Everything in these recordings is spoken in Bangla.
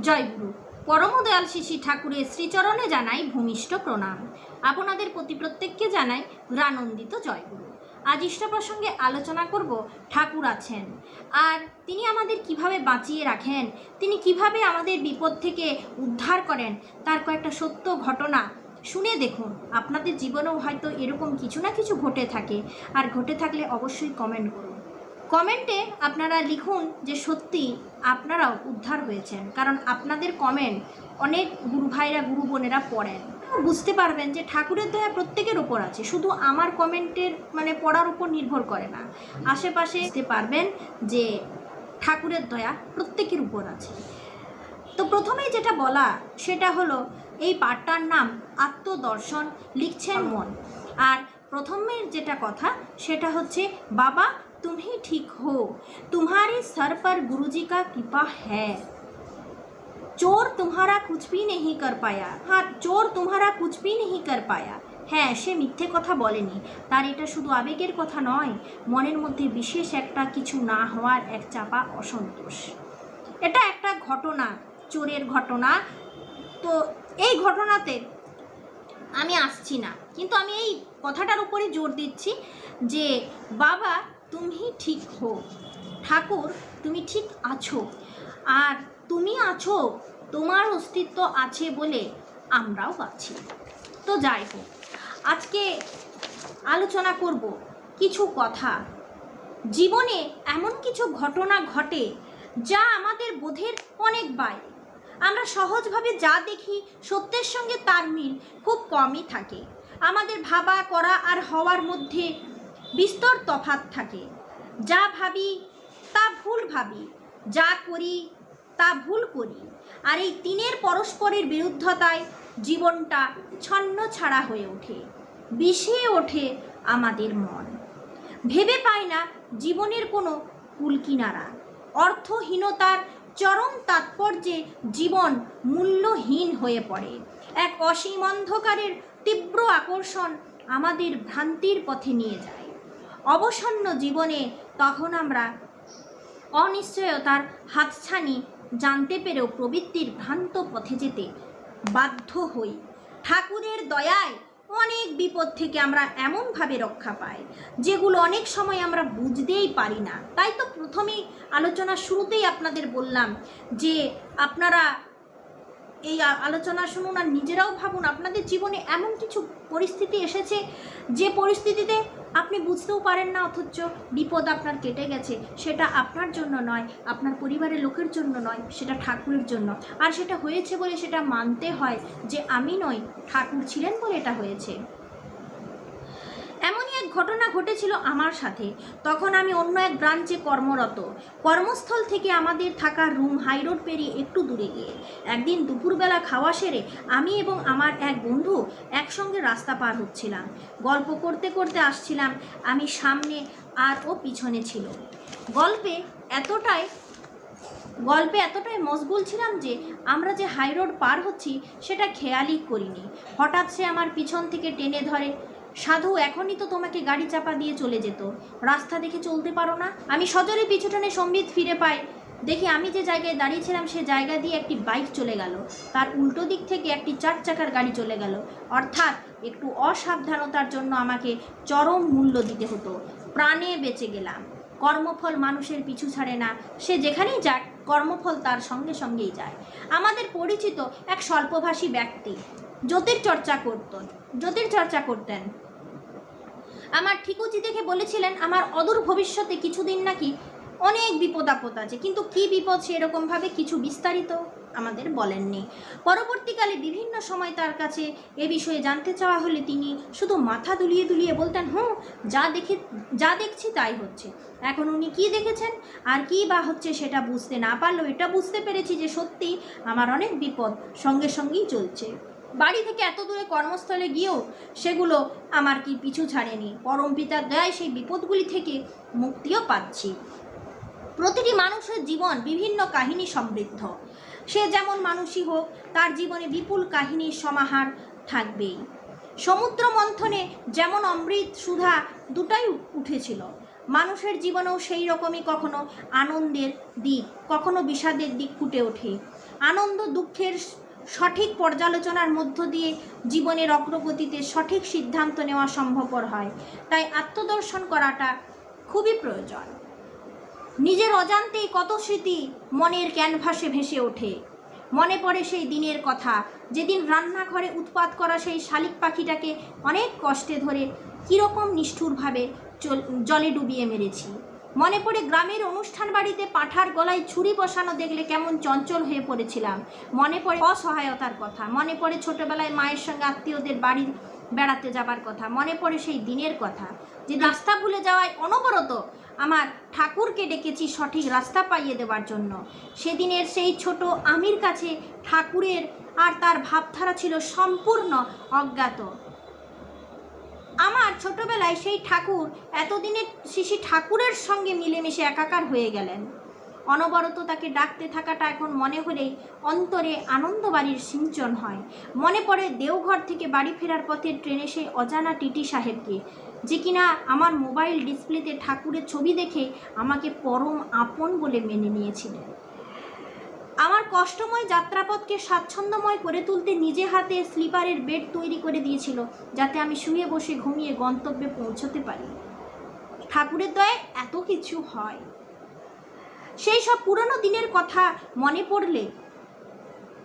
জয়গুরু পরমদয়াল শিশি ঠাকুরের শ্রীচরণে জানাই ভূমিষ্ঠ প্রণাম। আপনাদের প্রতি প্রত্যেককে জানাই গ্রানন্দিত জয়গুরু আজ ইষ্ট প্রসঙ্গে আলোচনা করব ঠাকুর আছেন। আর তিনি আমাদের কীভাবে বাঁচিয়ে রাখেন, তিনি কীভাবে আমাদের বিপদ থেকে উদ্ধার করেন, তার কয়েকটা সত্য ঘটনা শুনে দেখুন। আপনাদের জীবনেও হয়তো এরকম কিছু না কিছু ঘটে থাকে। আর ঘটে থাকলে অবশ্যই কমেন্ট করুন। কমেন্টে আপনারা লিখুন যে সত্যি আপনারাও উদ্ধার হয়েছেন। কারণ আপনাদের কমেন্ট অনেক গুরু ভাইরা, গুরু বোনেরা পড়েন। বুঝতে পারবেন যে ঠাকুরের দয়া প্রত্যেকের ওপর আছে। শুধু আমার কমেন্টের মানে পড়ার উপর নির্ভর করে না। আশেপাশে পারবেন যে ঠাকুরের দয়া প্রত্যেকের উপর আছে। তো প্রথমেই যেটা বলা, সেটা হলো এই পাঠটার নাম আত্মদর্শন, লিখছেন মন। আর প্রথমের যেটা কথা, সেটা হচ্ছে, বাবা तुम ही ठीक हो तुम्हारे सर पर गुरुजी का कृपा है चोर तुम्हारा कुछ भी नहीं कर पाया हाँ চোর तुम्हारा कुछ भी नहीं कर पाया হ্যাঁ সে মিথ্যে কথা বলেনি তার এটা শুধু আবেগের কথা নয় মনের মধ্যে বিশেষ একটা কিছু না হওয়ার এক চাপা অসন্তোষ এটা একটা ঘটনা চোরের ঘটনা তো এই ঘটনাতে আমি আসছি না কিন্তু আমি এই কথাটার উপরে জোর দিচ্ছি যে বাবা তুমি ঠিক হো ঠাকুর, তুমি ঠিক আছো। আর তুমি আছো, তোমার অস্তিত্ব আছে বলে আমরাও আছি। তো যাই হোক, আজকে আলোচনা করব কিছু কথা। জীবনে এমন কিছু ঘটনা ঘটে যা আমাদের বোধের অনেক বাইরে। আমরা সহজভাবে যা দেখি সত্যের সঙ্গে তার মিল খুব কমই থাকে। আমাদের ভাবা, করা আর হওয়ার মধ্যে বিস্তর তফাত থাকে। যা ভাবি, তা ভুল ভাবি। যা করি, তা ভুল করি। আর এই তিনের পরস্পরের বিরুদ্ধতায় জীবনটা ছন্ন ছাড়া হয়ে ওঠে, বিষে ওঠে আমাদের মন। ভেবে পায় না জীবনের কোনো কুলকিনারা। অর্থহীনতার চরম তাৎপর্যে জীবন মূল্যহীন হয়ে পড়ে। এক অসীম অন্ধকারের তীব্র আকর্ষণ আমাদের ভ্রান্তির পথে নিয়ে যায়। অবসন্ন জীবনে তখন আমরা অনিশ্চয়তার হাতছানি জানতে পেরেও প্রবৃত্তির ভ্রান্ত পথে যেতে বাধ্য হই। ঠাকুরের দয়ায় অনেক বিপদ থেকে আমরা এমনভাবে রক্ষা পাই, যেগুলো অনেক সময় আমরা বুঝতেই পারি না। তাই তো প্রথমেই আলোচনা শুরুতেই আপনাদের বললাম যে আপনারা এই আলোচনা শুনুন আর নিজেরাও ভাবুন, আপনাদের জীবনে এমন কিছু পরিস্থিতি এসেছে যে পরিস্থিতিতে আপনি বুঝতেও পারেন না, অথচ বিপদ আপনার কেটে গেছে। সেটা আপনার জন্য নয়, আপনার পরিবারের লোকের জন্য নয়, সেটা ঠাকুরের জন্য। আর সেটা হয়েছে বলে সেটা মানতে হয় যে আমি নই, ঠাকুর ছিলেন বলে এটা হয়েছে। এমনই এক ঘটনা ঘটেছিল আমার সাথে। তখন আমি অন্য এক ব্রাঞ্চে কর্মরত। কর্মস্থল থেকে আমাদের থাকার রুম হাইরোড পেরিয়ে একটু দূরে গিয়ে। একদিন দুপুরবেলা খাওয়া সেরে আমি এবং আমার এক বন্ধু একসঙ্গে রাস্তা পার হচ্ছিলাম। গল্প করতে করতে আসছিলাম, আমি সামনে আর ও পিছনে ছিল। গল্পে এতটাই গল্পে এতটাই মশগুল ছিলাম যে আমরা যে হাই রোড পার হচ্ছি, সেটা খেয়ালই করিনি। হঠাৎ সে আমার পিছন থেকে টেনে ধরে সাধু, এখনই তো তোমাকে গাড়ি চাপা দিয়ে চলে যেত। রাস্তা দেখে চলতে পারো না। আমি সজরে পিছুটনে সম্বিত ফিরে পাই। দেখি আমি যে জায়গায় দাঁড়িয়েছিলাম, সে জায়গা দিয়ে একটি বাইক চলে গেল। তার উল্টো দিক থেকে একটি চার চাকার গাড়ি চলে গেল। অর্থাৎ একটু অসাবধানতার জন্য আমাকে চরম মূল্য দিতে হতো। প্রাণে বেঁচে গেলাম। কর্মফল মানুষের পিছু ছাড়ে না। সে যেখানেই যাক, কর্মফল তার সঙ্গে সঙ্গেই যায়। আমাদের পরিচিত এক স্বল্পভাষী ব্যক্তি, জ্যোতির্চর্চা করতেন। জ্যোতির্চর্চা করতেন। আমার ঠিকুচি দেখে বলেছিলেন, আমার অদূর ভবিষ্যতে কিছুদিন নাকি অনেক বিপদ আপদ আছে। কিন্তু কি বিপদ সেরকমভাবে কিছু বিস্তারিত আমাদের বলেননি। পরবর্তীকালে বিভিন্ন সময় তার কাছে এ বিষয়ে জানতে চাওয়া হলে তিনি শুধু মাথা দুলিয়ে দুলিয়ে বলতেন হুম যা দেখে, যা দেখছি তাই হচ্ছে। এখন উনি কি দেখেছেন? আর কি বা হচ্ছে সেটা বুঝতে না পারলেও এটা বুঝতে পেরেছি যে সত্যি আমার অনেক বিপদ সঙ্গে সঙ্গেই চলছে। বাড়ি থেকে এত দূরে কর্মস্থলে গিয়েও সেগুলো আমার কি পিছু ছাড়েনি। পরম পিতার দয়ায় সেই বিপদগুলি থেকে মুক্তিও পাচ্ছি। প্রতিটি মানুষের জীবন বিভিন্ন কাহিনী সমৃদ্ধ। সে যেমন মানুষই হোক, তার জীবনে বিপুল কাহিনীর সমাহার থাকবেই। সমুদ্র মন্থনে যেমন অমৃত সুধা দুটাই উঠেছিল, মানুষের জীবনেও সেই রকমই কখনো আনন্দের দিক, কখনো বিষাদের দিক ফুটে ওঠে। আনন্দ দুঃখের সঠিক পর্যালোচনার মধ্য দিয়ে জীবনের অগ্রগতিতে সঠিক সিদ্ধান্ত নেওয়া সম্ভবপর হয়। তাই আত্মদর্শন করাটা খুবই প্রয়োজন। নিজের অজান্তেই কত স্মৃতি মনের ক্যানভাসে ভেসে ওঠে। মনে পড়ে সেই দিনের কথা, যেদিন রান্নাঘরে উৎপাত করা সেই শালিক পাখিটাকে অনেক কষ্টে ধরে কীরকম নিষ্ঠুরভাবে জলে ডুবিয়ে মেরেছি। মনে পড়ে গ্রামের অনুষ্ঠান বাড়িতে পাঁঠার গলায় ছুরি বসানো দেখলে কেমন চঞ্চল হয়ে পড়েছিলাম। মনে পড়ে অসহায়তার কথা, মনে পড়ে ছোটবেলায় মায়ের সঙ্গে আত্মীয়দের বাড়ি বেড়াতে যাবার কথা, মনে পড়ে সেই দিনের কথা। যে রাস্তা ভুলে যাওয়ায় অনবরত আমার ঠাকুরকে ডেকেছি সঠিক রাস্তা পাইয়ে দেওয়ার জন্য। সেদিনের সেই ছোট আমির কাছে ঠাকুরের আর তার ভাবধারা ছিল সম্পূর্ণ অজ্ঞাত। আমার ছোটবেলায় সেই ঠাকুর এতদিনে শিশি ঠাকুরের সঙ্গে মিলেমিশে একাকার হয়ে গেলেন। অনবরত তাকে ডাকতে থাকাটা এখন মনে হলেই অন্তরে আনন্দবাড়ির সিঞ্চন হয়। মনে পড়ে দেওঘর থেকে বাড়ি ফেরার পথে ট্রেনে সেই অজানা টিটি সাহেবকে, যে কিনা আমার মোবাইল ডিসপ্লেতে ঠাকুরের ছবি দেখে আমাকে পরম আপন বলে মেনে নিয়েছিলেন। আমার কষ্টময় যাত্রাপথকে স্বাচ্ছন্দ্যময় করে তুলতে নিজে হাতে স্লিপারের বেড তৈরি করে দিয়েছিল, যাতে আমি শুয়ে বসে ঘুমিয়ে গন্তব্যে পৌঁছতে পারি। ঠাকুরের দয়ায় এত কিছু হয়। সেই সব পুরনো দিনের কথা মনে পড়লে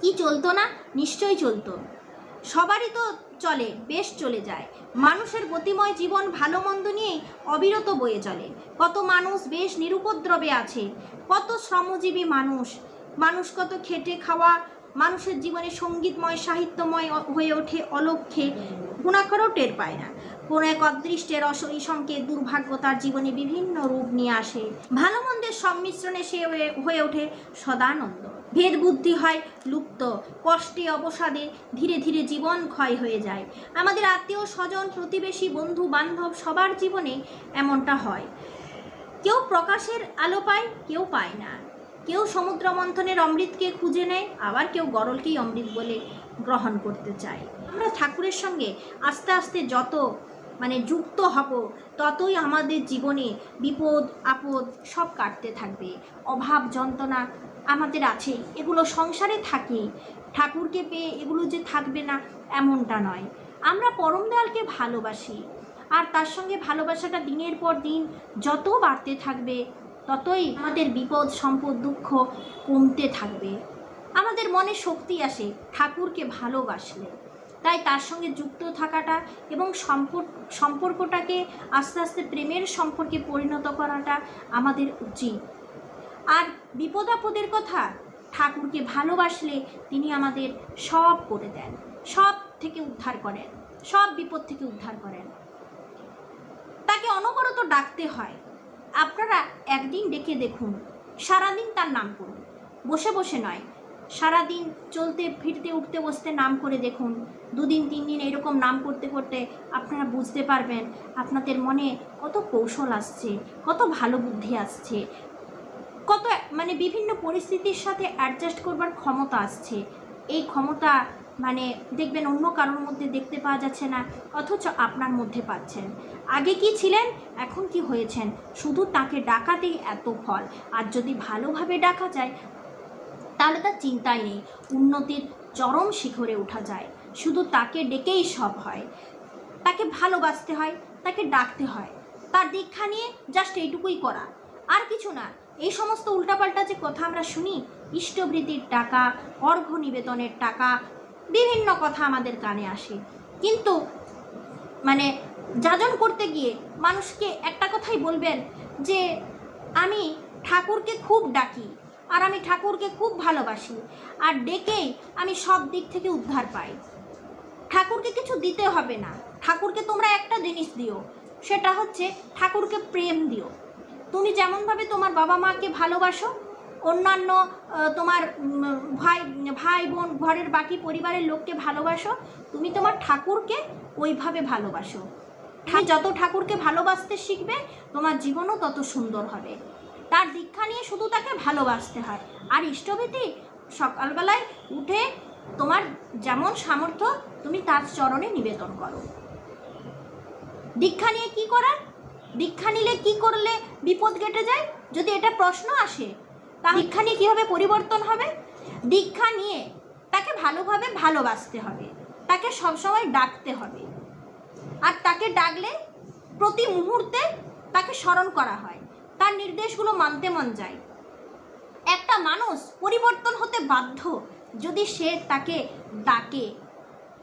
কি চলতো না? নিশ্চয়ই চলতো। সবারই তো চলে, বেশ চলে যায়। মানুষের গতিময় জীবন ভালো মন্দ নিয়েই অবিরত বয়ে চলে। কত মানুষ বেশ নিরুপদ্রবে আছে, কত শ্রমজীবী মানুষ মানুষ কত খেটে খাওয়া, মানুষের জীবনে সঙ্গীতময়, সাহিত্যময় হয়ে ওঠে অলক্ষ্যে গুণাকরও টের পায় না। কোন এক অদৃষ্টের অসই সংকেত দুর্ভাগ্য তার জীবনে বিভিন্ন রূপ নিয়ে আসে। ভালো মন্দের সংমিশ্রণে সে হয়ে ওঠে সদানন্দ। ভেদ বুদ্ধি হয় লুপ্ত, কষ্টে অবসাদে ধীরে ধীরে জীবন ক্ষয় হয়ে যায়। আমাদের আত্মীয় স্বজন, প্রতিবেশী, বন্ধু, বান্ধব সবার জীবনে এমনটা হয়। কেউ প্রকাশের আলো পায়, কেউ পায় না। কেউ সমুদ্র মন্থনের অমৃতকে খুঁজে নেয়, আবার কেউ গরলকেই অমৃত বলে গ্রহণ করতে চায়। আমরা ঠাকুরের সঙ্গে আস্তে আস্তে যত মানে যুক্ত হব, ততই আমাদের জীবনে বিপদ, আপদ সব কাটতে থাকবে। অভাব, যন্ত্রণা আমাদের আছে, এগুলো সংসারে থাকে। ঠাকুরকে পেয়ে এগুলো যে থাকবে না, এমনটা নয়। আমরা পরম দয়ালকে ভালোবাসি, আর তার সঙ্গে ভালোবাসাটা দিনের পর দিন যত বাড়তে থাকবে ততই আমাদের বিপদ, সম্পদ, দুঃখ কমতে থাকবে। আমাদের মনে শক্তি আসে, ঠাকুরকে ভালোবাসলে। তাই তার সঙ্গে যুক্ত থাকাটা এবং সম্পর্ক সম্পর্কটাকে আস্তে আস্তে প্রেমের সম্পর্কে পরিণত করাটা আমাদের উচিত। আর বিপদাপদের কথা, ঠাকুরকে ভালোবাসলে তিনি আমাদের সব করে দেন, সব থেকে উদ্ধার করেন, সব বিপদ থেকে উদ্ধার করেন। তাকে অনবরত ডাকতে হয় আপনারা একদিন ডেকে দেখুন, সারাদিন তার নাম করুন। বসে বসে নয়, সারাদিন চলতে, ফিরতে, উঠতে, বসতে নাম করে দেখুন। দুদিন, তিন দিন এরকম নাম করতে করতে আপনারা বুঝতে পারবেন, আপনাদের মনে কত কৌশল আসছে, কত ভালো বুদ্ধি আসছে, কত মানে বিভিন্ন পরিস্থিতির সাথে অ্যাডজাস্ট করবার ক্ষমতা আসছে। এই ক্ষমতা মানে দেখবেন অন্য কারোর মধ্যে দেখতে পাওয়া যাচ্ছে না, অথচ আপনার মধ্যে পাচ্ছেন। আগে কি ছিলেন? এখন কি হয়েছেন? শুধু তাকে ডাকাতেই এত ফল। আর যদি ভালোভাবে ডাকা যায়, তাহলে তার চিন্তাই নেই। উন্নতির চরম শিখরে ওঠা যায়। শুধু তাকে ডেকেই সব হয়। তাকে ভালোবাসতে হয়, তাকে ডাকতে হয়। তার দীক্ষা নিয়ে জাস্ট এইটুকুই করা। আর কিছু না, এই সমস্ত উল্টাপাল্টা যে কথা আমরা শুনি, ইষ্টবৃত্তির টাকা, অর্ঘ্য নিবেদনের টাকা বিভিন্ন কথা আমাদের কানে আসে। কিন্তু মানে যাজন করতে গিয়ে মানুষকে একটা কথাই বলবেন যে, আমি ঠাকুরকে খুব ডাকি আর আমি ঠাকুরকে খুব ভালোবাসি আর ডেকেই আমি সব দিক থেকে উদ্ধার পাই। ঠাকুরকে কিছু দিতে হবে না। ঠাকুরকে তোমরা একটা জিনিস দিও, সেটা হচ্ছে ঠাকুরকে প্রেম দিও। তুমি যেমনভাবে তোমার বাবা মাকে ভালোবাসো অন্যান্য তোমার ভাই ভাই বোন, ঘরের বাকি পরিবারের লোককে ভালোবাসো, তুমি তোমার ঠাকুরকে ওইভাবে ভালোবাসো। যত ঠাকুরকে ভালোবাসতে শিখবে, তোমার জীবনও তত সুন্দর হবে। তার দীক্ষা নিয়ে শুধু তাকে ভালোবাসতে হয়। আর ইষ্টভীতি, সকালবেলায় উঠে তোমার যেমন সামর্থ্য, তুমি তার চরণে নিবেদন করো। দীক্ষা নিয়ে কি করার? দীক্ষা নিলে কি করলে বিপদ কেটে যায়? যদি এটা প্রশ্ন আসে দীক্ষা নিয়ে কীভাবে পরিবর্তন হবে? দীক্ষা নিয়ে তাকে ভালোভাবে ভালোবাসতে হবে। তাকে সবসময় ডাকতে হবে। আর তাকে ডাকলে প্রতি মুহূর্তে তাকে স্মরণ করা হয়। তার নির্দেশগুলো মানতে মন যায়। একটা মানুষ পরিবর্তন হতে বাধ্য যদি সে তাকে ডাকে।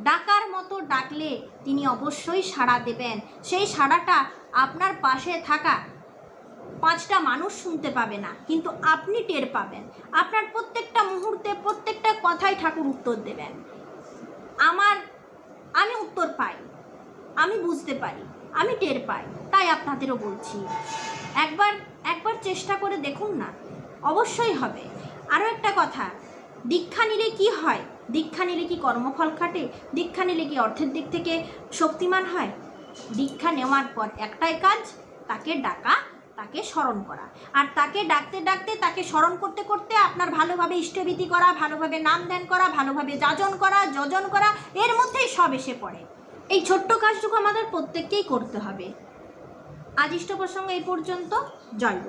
ডাকার মতো ডাকলে তিনি অবশ্যই সাড়া দেবেন। সেই সাড়াটা আপনার পাশে থাকা পাঁচটা মানুষ শুনতে পাবে না, কিন্তু আপনি টের পাবেন। আপনার প্রত্যেকটা মুহূর্তে, প্রত্যেকটা কথাই ঠাকুর উত্তর দেবেন। আমার, আমি উত্তর পাই, আমি বুঝতে পারি, আমি টের পাই, তাই আপনাদেরও বলছি। একবার একবার চেষ্টা করে দেখুন না, অবশ্যই হবে। আরও একটা কথা, দীক্ষা নিলে কি হয়? দীক্ষা নিলে কি কর্মফল খাটে? দীক্ষা নিলে কি অর্থের দিক থেকে শক্তিমান হয়? দীক্ষা নেওয়ার পর একটাই কাজ, তাকে ডাকা তাকে স্মরণ করা। আর তাকে ডাকতে ডাকতে, তাকে স্মরণ করতে করতে আপনার ভালোভাবে ইষ্টভীতি করা, ভালোভাবে নাম ধ্যান করা, ভালোভাবে যাজন করা, যজন করা, এর মধ্যেই সব এসে পড়ে। এই ছোট্ট কাজটুকু আমাদের প্রত্যেককেই করতে হবে। আজ ইষ্ট প্রসঙ্গ এই পর্যন্ত। জয়।